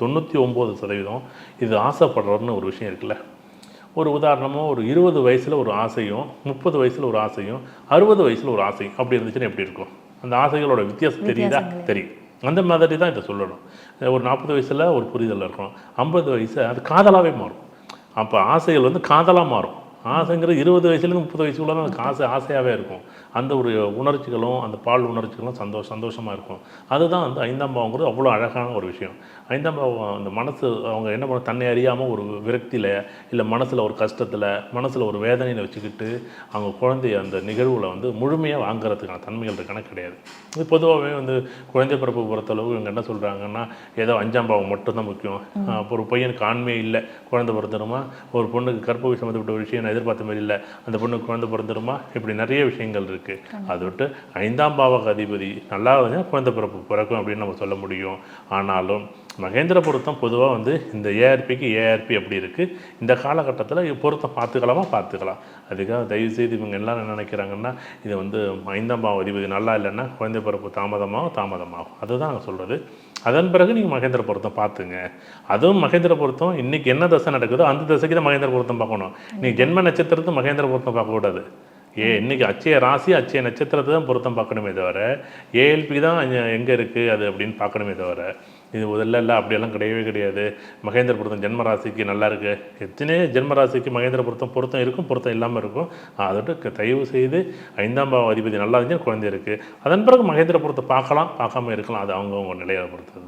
தொண்ணூற்றி ஒம்பது சதவீதம் இது ஆசைப்படுறோன்னு ஒரு விஷயம் இருக்குல்ல. ஒரு உதாரணமாக ஒரு இருபது வயசில் ஒரு ஆசையும் முப்பது வயசில் ஒரு ஆசையும் அறுபது வயசில் ஒரு ஆசையும் அப்படி இருந்துச்சுன்னா எப்படி இருக்கும்? அந்த ஆசைகளோட வித்தியாசம் தெரியுதா? தெரியும். அந்த மாதிரி தான் இதை சொல்லணும். ஒரு நாற்பது வயசில் ஒரு புரிதல் இருக்கும் ஐம்பது வயசு அது காதலாகவே மாறும். அப்போ ஆசைகள் வந்து காதலாக மாறும். ஆசைங்கிறது இருபது வயசுலேருந்து முப்பது வயசுக்குள்ள தான் அதுக்கு ஆசை ஆசையாகவே இருக்கும். அந்த ஒரு உணர்ச்சிகளும் அந்த பால் உணர்ச்சிகளும் சந்தோஷ சந்தோஷமாக இருக்கும். அதுதான் வந்து ஐந்தாம் பாவங்கிறது அவ்வளோ அழகான ஒரு விஷயம். ஐந்தாம் பாவம் அந்த மனசு அவங்க என்ன பண்ண தன்னை அறியாமல் ஒரு விரக்தியில் இல்லை மனசில் ஒரு கஷ்டத்தில் மனசில் ஒரு வேதனையில் வச்சுக்கிட்டு அவங்க குழந்தைய அந்த நிகழ்வில் வந்து முழுமையாக வாங்குறதுக்கான தன்மைகள் இருக்கான கிடையாது. இது பொதுவாகவே வந்து குழந்தை பிறப்பு பொறுத்தளவு இவங்க என்ன சொல்கிறாங்கன்னா ஏதோ அஞ்சாம் பாவம் மட்டும்தான் முக்கியம். அப்போ ஒரு பையனுக்கு ஆண்மை இல்லை குழந்தை பிறந்துருமா? ஒரு பொண்ணுக்கு கற்ப சம்மந்தப்பட்ட ஒரு விஷயம் எதிர்பார்த்த மாதிரி இல்லை. அந்த பொண்ணுக்கு குழந்தை பிறந்துருமா? இப்படி நிறைய விஷயங்கள் இருக்குது அதை விட்டு ஐந்தாம் பாவக அதிபதி நல்லா இருந்தால் குழந்தை பிறப்பு பிறக்கும் அப்படின்னு நம்ம சொல்ல முடியும். ஆனாலும் மகேந்திர பொருத்தம் பொதுவாக வந்து இந்த ஏஆர்பிக்கு ஏஆர்பி அப்படி இருக்குது இந்த காலகட்டத்தில் பொருத்தம் பார்த்துக்கலாமா? பார்த்துக்கலாம். அதுக்காக தயவு செய்து இவங்க எல்லாம் என்ன நினைக்கிறாங்கன்னா இது வந்து ஐந்தாம் பாவ அதிபதி நல்லா இல்லைன்னா குழந்தை பிறப்பு தாமதமாகும் தாமதமாகும். அதுதான் நான் சொல்கிறது அதன் பிறகு நீங்கள் மகேந்திர பொருத்தம் பார்த்துங்க. அதுவும் மகேந்திர பொருத்தம் இன்றைக்கி என்ன தசை நடக்குதோ அந்த தசைக்கு தான் மகேந்திர பொருத்தம் பார்க்கணும். நீங்கள் ஜென்ம நட்சத்திரத்தை மகேந்திர பொருத்தம் பார்க்கக்கூடாது ஏ இன்னைக்கு அச்சய ராசி அச்சய நட்சத்திரத்தை தான் பொருத்தம் பார்க்கணுமே தவிர ஏஎல்பி தான் எங்கே இருக்குது அது அப்படின்னு பார்க்கணுமே தவிர இது முதல்ல இல்லை அப்படியெல்லாம் கிடையவே கிடையாது. மகேந்திர பொருத்தம் ஜென்ம ராசிக்கு நல்லா இருக்குது எத்தனையோ ஜென்ம ராசிக்கு மகேந்திர பொருத்தம் பொருத்தம் இருக்கும் பொருத்தம் இல்லாமல் இருக்கும். அதோட தயவு செய்து ஐந்தாம் பாவ அதிபதி நல்லா இருந்துச்சு குழந்தை இருக்குது அதன் பிறகு மகேந்திர பொருத்தம் பார்க்கலாம் பார்க்காம இருக்கலாம். அது அவங்கவுங்க நிலையை பொறுத்தது.